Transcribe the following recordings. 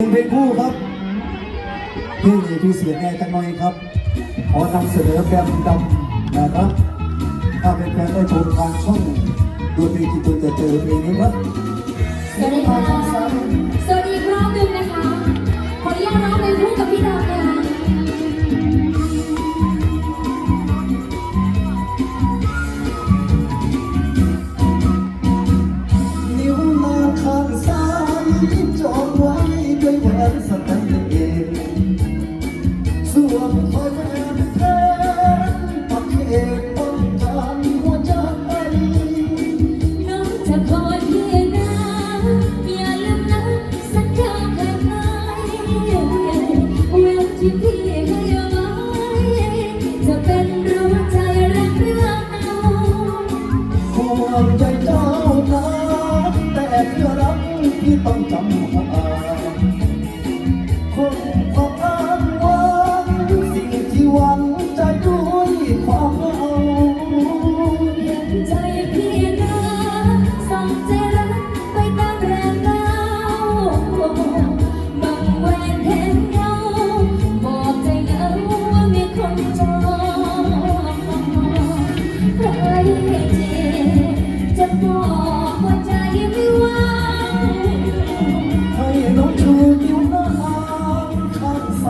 เพลงคู่ครับพี่หนี้พี่เสียแน่จังหน่อยครับ ขอนำเสนอแบบดำนะครับ ถ้าเป็นแฟนได้ชมทางช่องดูดีจิตตุจะเจอเพลงนี้ครับสวัสดีค่ะสวัสดีครอบหนึงนะคะ ที่พี่ให้เอาไว้จะเป็นรู้ใจรักเรื่องเอาห่วงใจเจ้านะแต่เพื่อรักที่ต้องจำ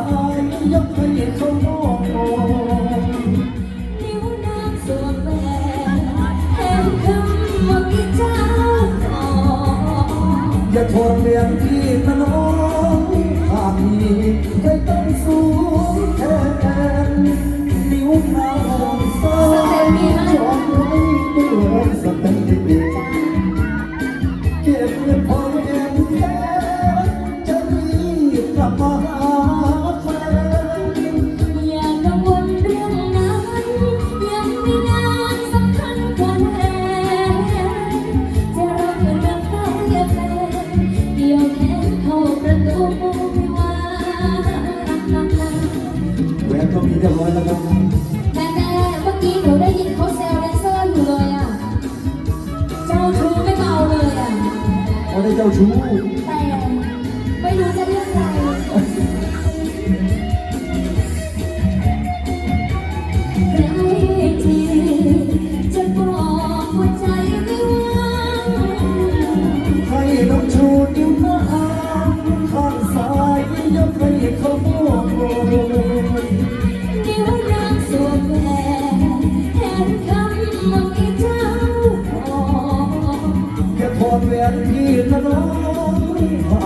ายยกให้เขามองนิ้วนางสวมแหวนแทนคำว่าพี่เจ้าของอย่าทนเรียงที่นน้องหากมีใจต้องสู้ แหวนก็มีเรียบร้อยแล้วครับแต่แต่เมื่อกี้หนูได้ยินเขาแซวแดนเซอร์อยู่เลยอะ เจ้าชู้ไม่เบาเลยอะ เขาได้เจ้าชู้แต่ไม่รู้จะเรื่องอะไรใครที่จะบอกว่าใจไม่ว่างให้น้องชูนิ้วนางข้างซ้ายยกให้เขามอง อ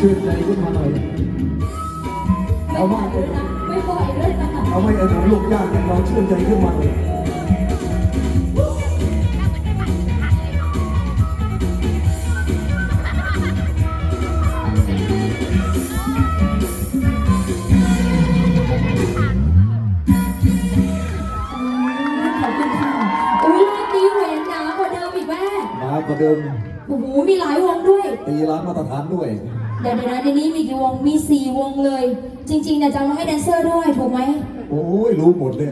ชื่นใจขึ้นมาหน่อยไม่ปล่อยด้วยนะไม่ปล่อยด้วยนะเอาไม่ไอ้หนูลูกยากอย่างเราชื่นใจขึ้นมาหน่อยากกว่าเดิม โอ้โห มีหลายวงด้วย ตีร้านมาตรฐานด้วย เดี๋ยวเดี๋ยวนะในนี้มีกี่วง มีสี่วงเลย จริงๆเนี่ยจะเอามาให้แดนเซอร์ด้วย ถูกไหม โอ้ยรู้หมดเลย